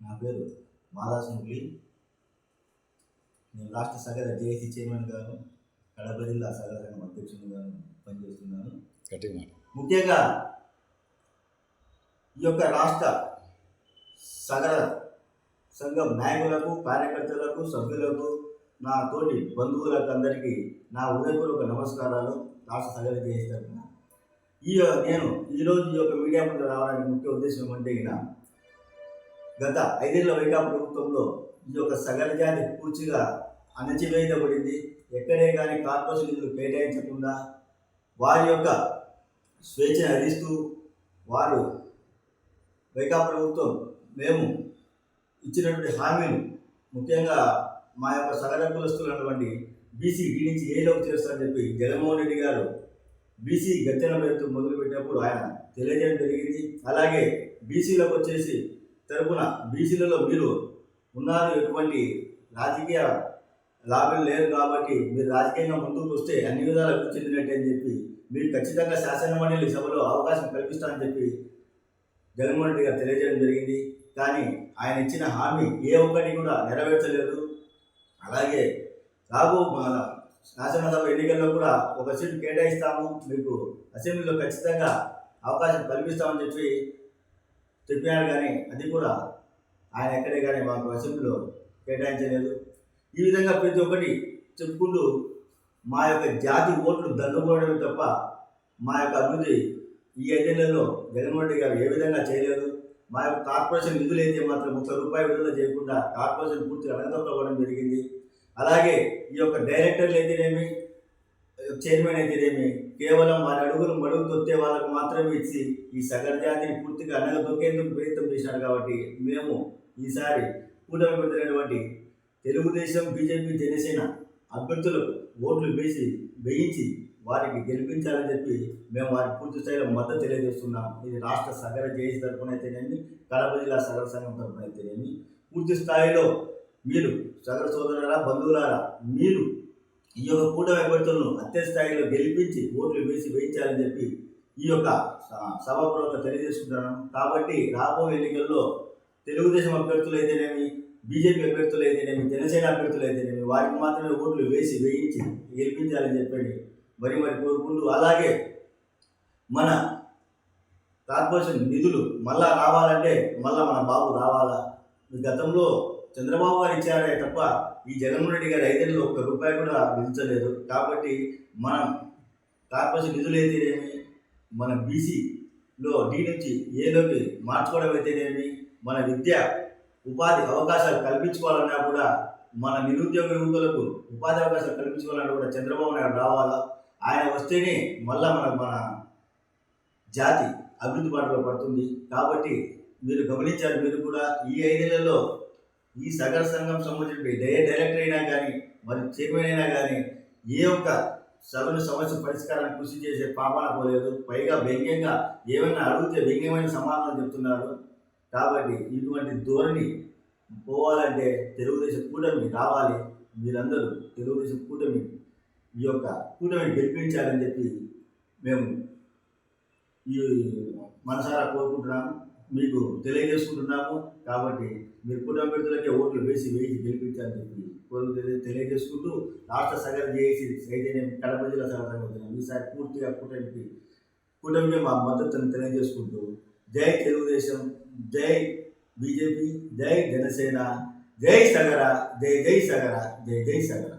నా పేరు మాదాస్ మురళి నేను రాష్ట్ర సగర జేఏసీ చైర్మన్ గాను కడప జిల్లా సగర సంఘం అధ్యక్షునిగాను పనిచేస్తున్నాను. ముఖ్యంగా ఈ యొక్క రాష్ట్ర సగర సంఘం నాయకులకు కార్యకర్తలకు సభ్యులకు నా తోటి బంధువులకు అందరికీ నా ఉదయపూర్వక నమస్కారాలు రాష్ట్ర సగర చేస్తాను ఈ నేను ఈరోజు ఈ యొక్క మీడియా ముందు రావడానికి ముఖ్య ఉద్దేశం ఈయన గత ఐదేళ్ళ వైకా ప్రభుత్వంలో ఈ యొక్క సగర జాతి పూర్తిగా అణచివేయబడింది. ఎక్కడే కానీ కార్పొరేషన్ నిధులు కేటాయించకుండా వారి యొక్క స్వేచ్ఛను హరిస్తూ వారు వైకా ప్రభుత్వం మేము ఇచ్చినటువంటి హామీలు ముఖ్యంగా మా యొక్క సగర కులస్తులైనటువంటి బీసీ గిడించి నుంచి ఏలోకి చేస్తారని చెప్పి జగన్మోహన్ రెడ్డి గారు బీసీ గర్జన పేరుతో మొదలుపెట్టినప్పుడు ఆయన తెలియజేయడం జరిగింది. అలాగే బీసీలకు వచ్చేసి తరపున బీసీలలో మీరు ఉన్నారు ఎటువంటి రాజకీయ లాభం లేరు కాబట్టి మీరు రాజకీయంగా ముందుకు వస్తే అన్ని విధాలు అభివృద్ధి చెందినట్టే అని చెప్పి మీరు ఖచ్చితంగా శాసనమండలి సభలో అవకాశం కల్పిస్తామని చెప్పి జగన్మోహన్ రెడ్డి గారు తెలియజేయడం జరిగింది. కానీ ఆయన ఇచ్చిన హామీ ఏ ఒక్కటి కూడా నెరవేర్చలేదు. అలాగే రాబో మన శాసనసభ ఎన్నికల్లో కూడా ఒక సీటు కేటాయిస్తాము. మీకు అసెంబ్లీలో ఖచ్చితంగా అవకాశం కల్పిస్తామని చెప్పి చెప్పారు కానీ అది కూడా ఆయన ఎక్కడే కానీ మాకు అసెంబ్లీలో కేటాయించలేదు. ఈ విధంగా ప్రతి ఒక్కటి చెప్పుకుంటూ మా యొక్క జాతి ఓట్లు దండుకోవడమే తప్ప మా యొక్క అభివృద్ధి ఈ ఐదేళ్ళలో జగన్మోహన్ రెడ్డి గారు ఏ విధంగా చేయలేదు. మా యొక్క కార్పొరేషన్ నిధులు అయితే మాత్రం ఒక్క రూపాయి విడుదల చేయకుండా కార్పొరేషన్ పూర్తిగా అడగదొక్కడం జరిగింది. అలాగే ఈ యొక్క డైరెక్టర్లు అయితేనేమి చైర్మన్ అయితేనేమి? కేవలం వారి అడుగులు మడుగు దొత్తే వాళ్ళకు మాత్రమే ఇచ్చి ఈ సగర్ జాతిని పూర్తిగా అనగదొక్కేందుకు ప్రయత్నం చేశారు కాబట్టి మేము ఈసారి కూటమి పెడుతున్నటువంటి తెలుగుదేశం బీజేపీ జనసేన అభ్యర్థులకు ఓట్లు వేసి వేయించి వారికి గెలిపించాలని చెప్పి మేము వారికి పూర్తి స్థాయిలో మద్దతు తెలియజేస్తున్నాం. ఇది రాష్ట్ర సగర జేఏసీ తరఫున అయితేనేమి? కడప జిల్లా సగర సంఘం తరఫున అయితేనేమి? పూర్తి స్థాయిలో మీరు సగర సోదరులారా బంధువులారా మీరు ఈ యొక్క కూటమి అభ్యర్థులను అత్యధిక స్థాయిలో గెలిపించి ఓట్లు వేసి వేయించాలని చెప్పి ఈ యొక్క స- సభాపూర్వక తెలియజేసుకుంటున్నాను. కాబట్టి రాబోయే ఎన్నికల్లో తెలుగుదేశం అభ్యర్థులు అయితేనేమి బీజేపీ అభ్యర్థులు అయితేనేమి జనసేన అభ్యర్థులు అయితేనేమి వారికి మాత్రమే ఓట్లు వేసి వేయించి గెలిపించాలని చెప్పండి మరి మరి కోరుకుంటూ అలాగే మన కార్పొరేషన్ నిధులు మళ్ళా రావాలంటే మళ్ళా మన బాబు రావాలా? గతంలో చంద్రబాబు గారు ఇచ్చారే తప్ప ఈ జగన్మోహన్ రెడ్డి గారు ఐదేళ్ళు ఒక్క రూపాయి కూడా విధించలేదు. కాబట్టి మనం కార్పొరేషన్ నిధులు అయితేనేమి? మన బీసీలో డి నుంచి ఏలోకి మార్చుకోవడం అయితేనేమి? మన విద్య ఉపాధి అవకాశాలు కల్పించుకోవాలన్నా కూడా మన నిరుద్యోగ యువకులకు ఉపాధి అవకాశాలు కల్పించుకోవాలన్నా కూడా చంద్రబాబు నాయుడు రావాలా? ఆయన వస్తేనే మళ్ళా మన మన జాతి అభివృద్ధి బాటలో పడుతుంది. కాబట్టి మీరు గమనించారు మీరు కూడా ఈ ఐదేళ్ళలో ఈ సగర సంఘం సంబంధించిన డై డైరెక్టర్ అయినా కానీ మరి చైర్మన్ అయినా కానీ ఏ ఒక్క సభను సమస్య పరిష్కారాన్ని కృషి చేసే పాపాన పోలేదు. పైగా వ్యంగ్యంగా ఏమైనా అడిగితే వ్యంగ్యమైన సమాధానం చెప్తున్నారు. కాబట్టి ఇటువంటి ధోరణి పోవాలంటే తెలుగుదేశం కూటమి రావాలి. మీరందరూ తెలుగుదేశం కూటమి ఈ యొక్క కూటమిని గెలిపించాలని చెప్పి మేము ఈ మనసారా కోరుకుంటున్నాము. మీకు తెలియజేసుకుంటున్నాము. కాబట్టి మీరు కుటుంబ అభ్యర్థులకే ఓట్లు వేసి వేసి గెలిపించాలని చెప్పి కోరిక తెలియజేసుకుంటూ రాష్ట్ర సగర చేసి చైతన్యం కడప జిల్లా సగం సంఘం ఈసారి పూర్తిగా కూటమికి కూటమికి మా మద్దతును తెలియజేసుకుంటూ జై తెలుగుదేశం జై బీజేపీ జై జనసేన జై సగర జై జై సగర జై జై సగర.